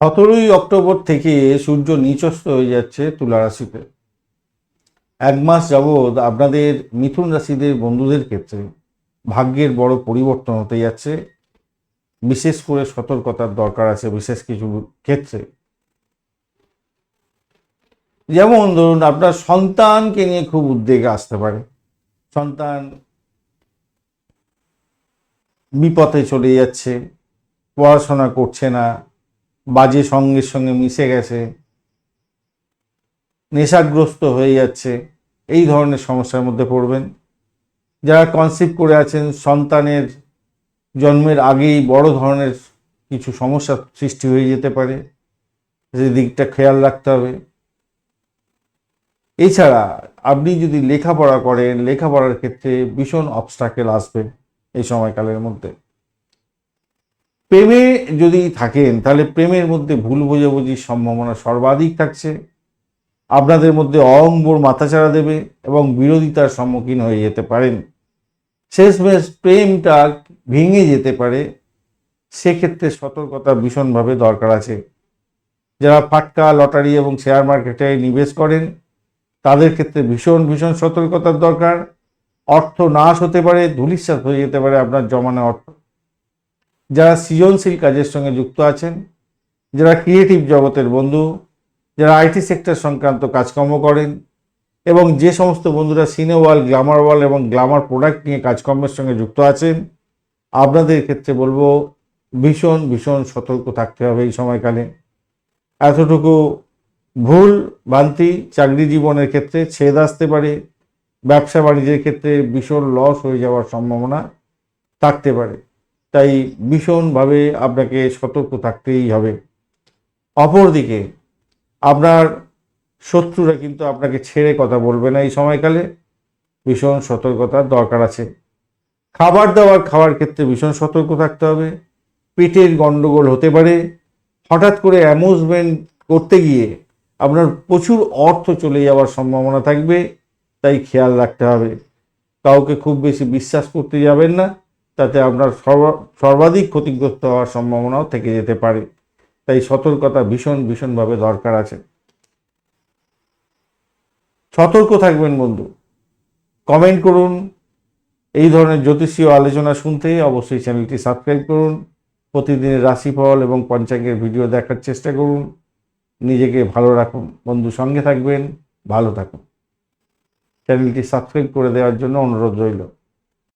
সতেরোই অক্টোবর থেকে সূর্য নিচস্থ হয়ে যাচ্ছে তুলা রাশিতে। এক মাস যাবৎ আপনাদের মিথুন রাশিদের বন্ধুদের ক্ষেত্রে ভাগ্যের বড় পরিবর্তন হতে যাচ্ছে। বিশেষ করে সতর্কতার দরকার আছে বিশেষ কিছু ক্ষেত্রে। যেমন ধরুন আপনার সন্তানকে নিয়ে খুব উদ্বেগে আসতে পারে। সন্তান বিপথে চলে যাচ্ছে, পড়াশোনা করছে না বাজে সঙ্গের সঙ্গে মিশে গেছে, নেশাগ্রস্ত হয়ে যাচ্ছে, এই ধরনের সমস্যার মধ্যে পড়বেন। যারা কনসিপ্ট করে আছেন, সন্তানের জন্মের আগেই বড় ধরনের কিছু সমস্যা সৃষ্টি হয়ে যেতে পারে। সেই দিকটা খেয়াল রাখতে হবে। এছাড়া আপনি যদি লেখাপড়া করেন, লেখাপড়ার ক্ষেত্রে ভীষণ অবস্টাকেল আসবে এই সময়কালের মধ্যে। প্রেমে যদি থাকেন, তাহলে প্রেমের মধ্যে ভুল বোঝাবুঝির সম্ভাবনা সর্বাধিক থাকছে। আপনাদের মধ্যে অহংবোর মাথাচাড়া দেবে এবং বিরোধিতার সম্মুখীন হয়ে যেতে পারেন। শেষমেশ প্রেমটা ভেঙে যেতে পারে। সেক্ষেত্রে সতর্কতা ভীষণভাবে দরকার আছে। যারা ফাটকা, লটারি এবং শেয়ার মার্কেটে নিবেশ করেন, তাদের ক্ষেত্রে ভীষণ ভীষণ সতর্কতার দরকার। অর্থ নাশ হতে পারে ধুলিস্বাদ হয়ে যেতে পারে আপনার জমানো অর্থ। যারা সৃজনশীল কাজের সঙ্গে যুক্ত আছেন, যারা ক্রিয়েটিভ জগতের বন্ধু, যারা আইটি সেক্টর সংক্রান্ত কাজকর্ম করেন এবং যে সমস্ত বন্ধুরা সিনে ওয়াল গ্লামার ওয়াল এবং গ্লামার প্রোডাক্ট নিয়ে কাজকর্মের সঙ্গে যুক্ত আছেন, আপনাদের ক্ষেত্রে বলব ভীষণ ভীষণ সতর্ক থাকতে হবে এই সময়কালে। এতটুকু ভুল, ভ্রান্তি চাকরি জীবনের ক্ষেত্রে ছেদ আসতে পারে, ব্যবসা বাণিজ্যের ক্ষেত্রে ভীষণ লস হয়ে যাওয়ার সম্ভাবনা থাকতে পারে। তাই ভীষণভাবে আপনাকে সতর্ক থাকতেই হবে। অপরদিকে, আপনার শত্রুরা কিন্তু আপনাকে ছেড়ে কথা বলবে না এই সময়কালে। ভীষণ সতর্কতার দরকার আছে। খাবার দাবার খাওয়ার ক্ষেত্রে ভীষণ সতর্ক থাকতে হবে। পেটের গণ্ডগোল হতে পারে। হঠাৎ করে অ্যামুজমেন্ট করতে গিয়ে আপনার প্রচুর অর্থ চলে যাওয়ার সম্ভাবনা থাকবে, তাই খেয়াল রাখতে হবে। কাউকে খুব বেশি বিশ্বাস করতে যাবেন না। তাতে আপনার সর্বা- সর্বাধিক ক্ষতিগ্রস্ত হওয়ার সম্ভাবনাও থেকে যেতে পারে। তাই সতর্কতা ভীষণ, ভীষণভাবে দরকার আছে। সতর্ক থাকবেন বন্ধু। কমেন্ট করুন। এই ধরনের জ্যোতিষীয় আলোচনা শুনতে অবশ্যই চ্যানেলটি সাবস্ক্রাইব করুন। প্রতিদিনের রাশিফল এবং পঞ্চাঙ্গের ভিডিও দেখার চেষ্টা করুন। নিজেকে ভালো রাখুন। বন্ধু সঙ্গে থাকবেন। ভালো থাকুন। চ্যানেলটি সাবস্ক্রাইব করে দেওয়ার জন্য অনুরোধ রইল।